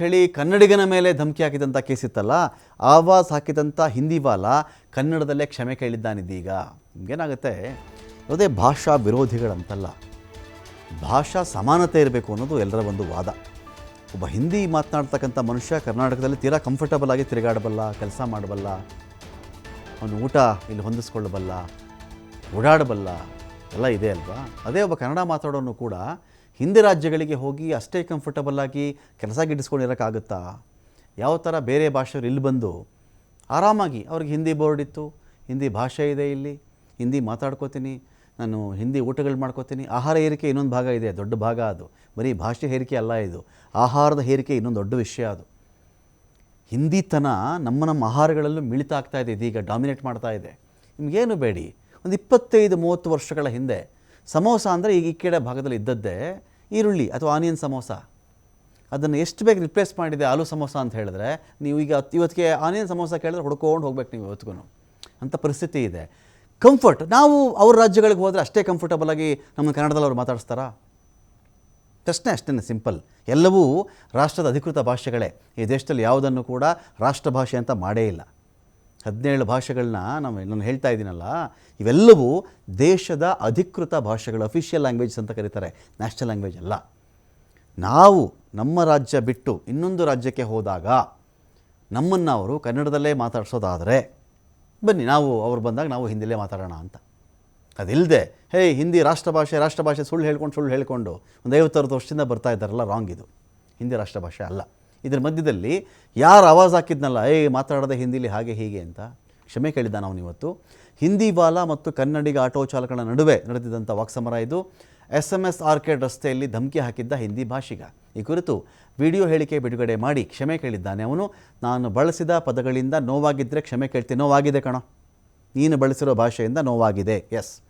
ಹೇಳಿ ಕನ್ನಡಿಗನ ಮೇಲೆ ಧಮಕಿ ಹಾಕಿದಂಥ ಕೇಸ್ ಇತ್ತಲ್ಲ, ಆವಾಜ್ ಹಾಕಿದಂಥ ಹಿಂದಿ ಬಾಲ ಕನ್ನಡದಲ್ಲೇ ಕ್ಷಮೆ ಕೇಳಿದ್ದಾನಿದ್ದೀಗ ನಿಮಗೇನಾಗುತ್ತೆ? ಯಾವುದೇ ಭಾಷಾ ವಿರೋಧಿಗಳಂತಲ್ಲ. ಭಾಷಾ ಸಮಾನತೆ ಇರಬೇಕು ಅನ್ನೋದು ಎಲ್ಲರ ಒಂದು ವಾದ. ಒಬ್ಬ ಹಿಂದಿ ಮಾತನಾಡ್ತಕ್ಕಂಥ ಮನುಷ್ಯ ಕರ್ನಾಟಕದಲ್ಲಿ ತೀರಾ ಕಂಫರ್ಟಬಲ್ ಆಗಿ ತಿರುಗಾಡಬಲ್ಲ, ಕೆಲಸ ಮಾಡಬಲ್ಲ, ಅವನು ಊಟ ಇಲ್ಲಿ ಹೊಂದಿಸ್ಕೊಳ್ಳಬಲ್ಲ, ಓಡಾಡಬಲ್ಲ, ಎಲ್ಲ ಇದೆ ಅಲ್ವಾ? ಅದೇ ಒಬ್ಬ ಕನ್ನಡ ಮಾತಾಡೋನು ಕೂಡ ಹಿಂದಿ ರಾಜ್ಯಗಳಿಗೆ ಹೋಗಿ ಅಷ್ಟೇ ಕಂಫರ್ಟಬಲ್ ಆಗಿ ಕೆಲಸ ಗಿಡಿಸ್ಕೊಂಡಿರೋಕ್ಕಾಗುತ್ತಾ ಯಾವ ಥರ ಬೇರೆ ಭಾಷೆಯವ್ರು ಇಲ್ಲಿ ಬಂದು ಆರಾಮಾಗಿ ಅವ್ರಿಗೆ ಹಿಂದಿ ಬೋರ್ಡ್ ಇತ್ತು, ಹಿಂದಿ ಭಾಷೆ ಇದೆ ಇಲ್ಲಿ, ಹಿಂದಿ ಮಾತಾಡ್ಕೋತೀನಿ, ನಾನು ಹಿಂದಿ ಊಟಗಳು ಮಾಡ್ಕೋತೀನಿ, ಆಹಾರ ಏರಿಕೆ ಇನ್ನೊಂದು ಭಾಗ ಇದೆ, ದೊಡ್ಡ ಭಾಗ ಅದು, ಬರೀ ಭಾಷೆ ಹೇರಿಕೆ ಅಲ್ಲ ಇದು, ಆಹಾರದ ಹೇರಿಕೆ ಇನ್ನೊಂದು ದೊಡ್ಡ ವಿಷಯ ಅದು. ಹಿಂದಿತನ ನಮ್ಮ ನಮ್ಮ ಆಹಾರಗಳಲ್ಲೂ ಮಿಳಿತ ಆಗ್ತಾ ಇದೆ, ಇದೀಗ ಡಾಮಿನೇಟ್ ಮಾಡ್ತಾ ಇದೆ. ನಿಮಗೇನು ಬೇಡಿ, ಒಂದು ಇಪ್ಪತ್ತೈದು ಮೂವತ್ತು ವರ್ಷಗಳ ಹಿಂದೆ ಸಮೋಸ ಅಂದರೆ ಈಗ ಈ ಕಡೆ ಭಾಗದಲ್ಲಿ ಇದ್ದದ್ದೇ ಈರುಳ್ಳಿ ಅಥವಾ ಆನಿಯನ್ ಸಮೋಸ. ಅದನ್ನು ಎಷ್ಟು ಬೇಗ ರಿಪ್ಲೇಸ್ ಮಾಡಿದೆ ಆಲೂ ಸಮೋಸ ಅಂತ ಹೇಳಿದ್ರೆ, ನೀವು ಈಗ ಇವತ್ತಿಗೆ ಆನಿಯನ್ ಸಮೋಸ ಕೇಳಿದ್ರೆ ಹುಡ್ಕೊಂಡು ಹೋಗ್ಬೇಕು ನೀವು ಇವತ್ತಿಗೂ ಅಂತ ಪರಿಸ್ಥಿತಿ ಇದೆ. ಕಂಫರ್ಟ್ ನಾವು ಅವ್ರ ರಾಜ್ಯಗಳಿಗೆ ಹೋದರೆ ಅಷ್ಟೇ ಕಂಫರ್ಟಬಲ್ ಆಗಿ ನಮ್ಮ ಕನ್ನಡದಲ್ಲಿ ಅವ್ರು ಮಾತಾಡಿಸ್ತಾರಾ? ಪ್ರಶ್ನೆ ಅಷ್ಟೇ ಸಿಂಪಲ್ ಎಲ್ಲವೂ ರಾಷ್ಟ್ರದ ಅಧಿಕೃತ ಭಾಷೆಗಳೇ. ಈ ದೇಶದಲ್ಲಿ ಯಾವುದನ್ನು ಕೂಡ ರಾಷ್ಟ್ರ ಭಾಷೆ ಅಂತ ಮಾಡೇ ಇಲ್ಲ. ಹದಿನೇಳು ಭಾಷೆಗಳನ್ನ ನಾವು ನಾನು ಹೇಳ್ತಾ ಇದ್ದೀನಲ್ಲ, ಇವೆಲ್ಲವೂ ದೇಶದ ಅಧಿಕೃತ ಭಾಷೆಗಳು ಅಫಿಷಿಯಲ್ ಲ್ಯಾಂಗ್ವೇಜಸ್ ಅಂತ ಕರೀತಾರೆ ನ್ಯಾಷನಲ್ ಲ್ಯಾಂಗ್ವೇಜ್ ಅಲ್ಲ. ನಾವು ನಮ್ಮ ರಾಜ್ಯ ಬಿಟ್ಟು ಇನ್ನೊಂದು ರಾಜ್ಯಕ್ಕೆ ಹೋದಾಗ ನಮ್ಮನ್ನು ಅವರು ಕನ್ನಡದಲ್ಲೇ ಮಾತಾಡಿಸೋದಾದರೆ, ಬನ್ನಿ ನಾವು ಅವ್ರು ಬಂದಾಗ ನಾವು ಹಿಂದಿಲೇ ಮಾತಾಡೋಣ ಅಂತ. ಅದಿಲ್ಲದೆ ಹೇ, ಹಿಂದಿ ರಾಷ್ಟ್ರ ಭಾಷೆ ರಾಷ್ಟ್ರ ಭಾಷೆ ಸುಳ್ಳು ಹೇಳ್ಕೊಂಡು ಸುಳ್ಳು ಹೇಳ್ಕೊಂಡು, ಒಂದು ಐವತ್ತರದು ವರ್ಷದಿಂದ ಬರ್ತಾ ಇದ್ದಾರಲ್ಲ ರಾಂಗ್ ಇದು. ಹಿಂದಿ ರಾಷ್ಟ್ರ ಭಾಷೆ ಅಲ್ಲ. ಇದ್ರ ಮಧ್ಯದಲ್ಲಿ ಯಾರು ಆವಾಜ್ ಹಾಕಿದ್ನಲ್ಲ, ಏ, ಮಾತಾಡದ ಹಿಂದಿಲಿ ಹಾಗೆ ಹೀಗೆ ಅಂತ ಕ್ಷಮೆ ಕೇಳಿದ್ದ ನಾವು ಇವತ್ತು ಹಿಂದಿ ಬಾಲ ಮತ್ತು ಕನ್ನಡಿಗ ಆಟೋ ಚಾಲಕನ ನಡುವೆ ನಡೆದಿದ್ದಂಥ ವಾಕ್ಸಮರ ಇದು. ಎಸ್ ಎಂ ಎಸ್ ಆರ್ಕೆಡ್ ರಸ್ತೆಯಲ್ಲಿ ಧಮಕಿ ಹಾಕಿದ್ದ ಹಿಂದಿ ಭಾಷಿಗ. ಈ ಕುರಿತು ವಿಡಿಯೋ ಹೇಳಿಕೆ ಬಿಡುಗಡೆ ಮಾಡಿ ಕ್ಷಮೆ ಕೇಳಿದ್ದಾನೆ ಅವನು. ನಾನು ಬಳಸಿದ ಪದಗಳಿಂದ ನೋವಾಗಿದ್ದರೆ ಕ್ಷಮೆ ಕೇಳ್ತೀನಿ ನೋವಾಗಿದೆ ಕಣ. ನೀನು ಬಳಸಿರೋ ಭಾಷೆಯಿಂದ ನೋವಾಗಿದೆ. ಎಸ್.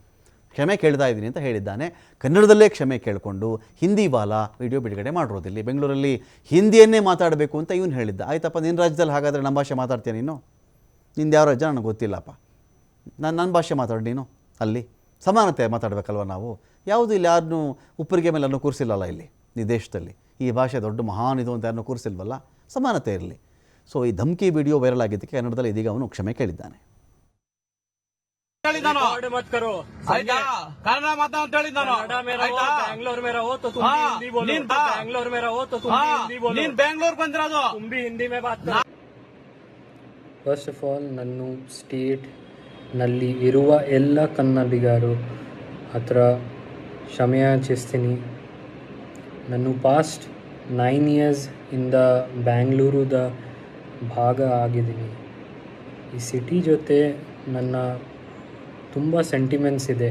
ಕ್ಷಮೆ ಕೇಳ್ತಾ ಇದ್ದೀನಿ ಅಂತ ಹೇಳಿದ್ದಾನೆ. ಕನ್ನಡದಲ್ಲೇ ಕ್ಷಮೆ ಕೇಳಿಕೊಂಡು ಹಿಂದಿ ಬಾಲ ವಿಡಿಯೋ ಬಿಡುಗಡೆ ಮಾಡಿರೋದಿಲ್ಲಿ ಬೆಂಗಳೂರಲ್ಲಿ ಹಿಂದಿಯನ್ನೇ ಮಾತಾಡಬೇಕು ಅಂತ ಇವನು ಹೇಳಿದ್ದ. ಆಯ್ತಪ್ಪ ನಿನ್ನ ರಾಜ್ಯದಲ್ಲಿ ಹಾಗಾದರೆ ನಮ್ಮ ಭಾಷೆ ಮಾತಾಡ್ತೀಯ ನೀನು? ನಿಂದು ಯಾವ ರಾಜ್ಯ ನನಗೆ ಗೊತ್ತಿಲ್ಲಪ್ಪ. ನಾನು ನನ್ನ ಭಾಷೆ ಮಾತಾಡಿ ನೀನು, ಅಲ್ಲಿ. ಸಮಾನತೆ ಮಾತಾಡಬೇಕಲ್ವ ನಾವು? ಯಾವುದು ಇಲ್ಲಿ ಯಾರನ್ನೂ ಉಪ್ಪರಿಗೆ ಮೇಲೆ ಅನ್ನೋ ಕೂರಿಸಿಲ್ಲಲ್ಲ ಇಲ್ಲಿ, ಈ ದೇಶದಲ್ಲಿ. ಈ ಭಾಷೆ ದೊಡ್ಡ ಮಹಾನ್ ಇದು ಅಂತ ಯಾರನ್ನೂ ಕೂರಿಸಿಲ್ವಲ್ಲ? ಸಮಾನತೆ ಇರಲಿ. ಸೊ ಈ ಧಮಕಿ ವಿಡಿಯೋ ವೈರಲ್ ಆಗಿದ್ದಕ್ಕೆ ಕನ್ನಡದಲ್ಲಿ ಇದೀಗ ಅವನು ಕ್ಷಮೆ ಕೇಳಿದ್ದಾನೆ. ಹೇಳಿದ್ದಾನು रिकॉर्ड मत करो ಆಯ್ತಾ ಕನ್ನಡ ಮಾತಾ ಅಂತ ಹೇಳಿದ್ದಾನು कनाडा में रहो ಆಯ್ತಾ बैंगलोर में रहो तो तुम भी हाँ, हिंदी बोलो नींद तो था। बैंगलोर में रहो तो तुम ಹಾ, भी हिंदी बोलो ನೀನ್ ಬೆಂಗಳೂರು ಬಂದಿರೋದು तुम भी हिंदी में बात करो ಫಸ್ಟ್ ಆಫ್ ಆಲ್ ನನ್ನ ಸ್ಟೇಟ್ನಲ್ಲಿ ಇರುವ ಎಲ್ಲ ಕನ್ನಡಿಗರು ಹತ್ರ ಕ್ಷಮೆಯಾಚಿಸ್ತೀನಿ ನಾನು ಪಾಸ್ಟ್ ನೈನ್ ಇಯರ್ಸ್ ಇಂದ ಬ್ಯಾಂಗ್ಳೂರುದ ಭಾಗ ಆಗಿದ್ದೀನಿ ಈ ಸಿಟಿ ಜೊತೆ ನನ್ನ ತುಂಬ ಸೆಂಟಿಮೆಂಟ್ಸ್ ಇದೆ.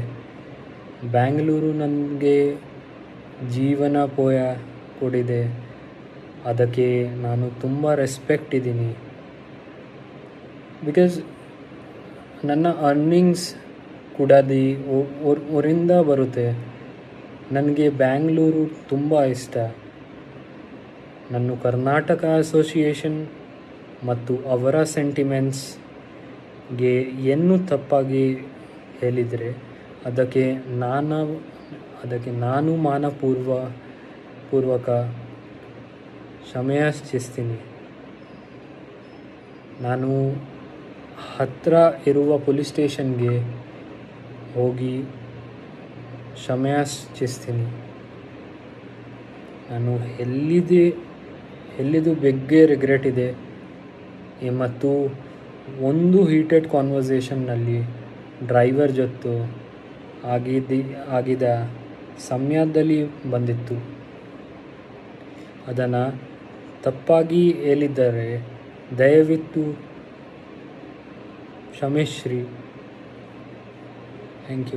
ಬ್ಯಾಂಗ್ಳೂರು ನನಗೆ ಜೀವನ ಪೋಯ ಕೊಡಿದೆ. ಅದಕ್ಕೆ ನಾನು ತುಂಬ ರೆಸ್ಪೆಕ್ಟ್ ಇದ್ದೀನಿ. ಬಿಕಾಸ್ ನನ್ನ ಅರ್ನಿಂಗ್ಸ್ ಕೂಡ ದಿ ಊರಿಂದ ಬರುತ್ತೆ. ನನಗೆ ಬ್ಯಾಂಗ್ಳೂರು ತುಂಬ ಇಷ್ಟ. ನನ್ನ ಕರ್ನಾಟಕ ಅಸೋಸಿಯೇಷನ್ ಮತ್ತು ಅವರ ಸೆಂಟಿಮೆಂಟ್ಸ್ಗೆ ಏನು ತಪ್ಪಾಗಿ ಹೇಳಿದರೆ ಅದಕ್ಕೆ ನಾನು ಅದಕ್ಕೆ ನಾನು ಮಾನಪೂರ್ವ, ಪೂರ್ವಕ ಕ್ಷಮೆಯಾಚಿಸ್ತೀನಿ ನಾನು ಹತ್ತಿರ ಇರುವ ಪೊಲೀಸ್ ಸ್ಟೇಷನ್ಗೆ ಹೋಗಿ ಕ್ಷಮೆಯಾಚಿಸ್ತೀನಿ ನಾನು ಎಲ್ಲಿದೆ, ಎಲ್ಲಿದು ಬೆಗ್ಗೆ ರಿಗ್ರೆಟ್ ಇದೆ ಮತ್ತು ಒಂದು ಹೀಟೆಡ್ ಕಾನ್ವರ್ಸೇಷನ್ನಲ್ಲಿ ಡ್ರೈವರ್ ಜೊತೆ ಆಗಿದ್ದಿ ಆಗಿದ ಸಮಯದಲ್ಲಿ ಬಂದಿತ್ತು. ಅದನ್ನು ತಪ್ಪಾಗಿ ಹೇಳಿದ್ದರೆ ದಯವಿಟ್ಟು ಕ್ಷಮಿಶ್ರೀ ಥ್ಯಾಂಕ್ ಯು